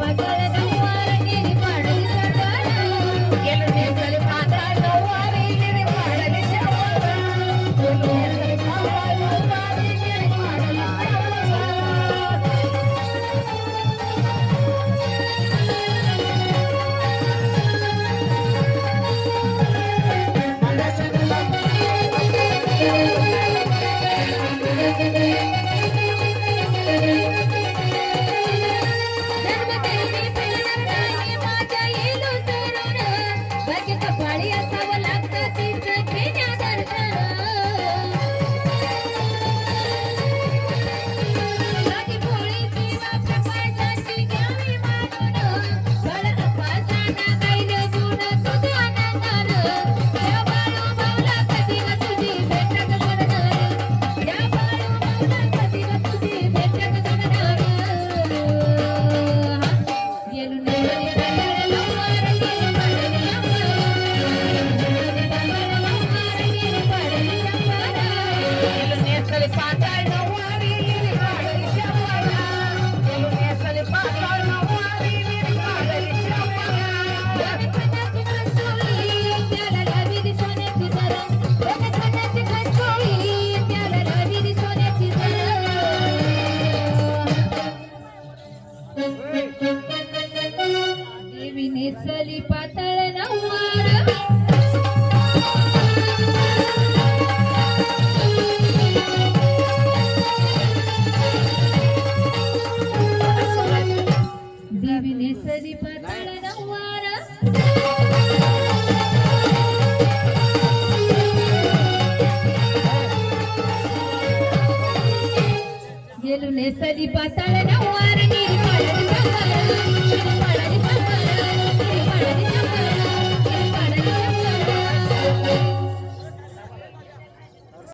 பகல் elefante, ay, no. गेलो नेसली पातळ नऊवार नीर काढली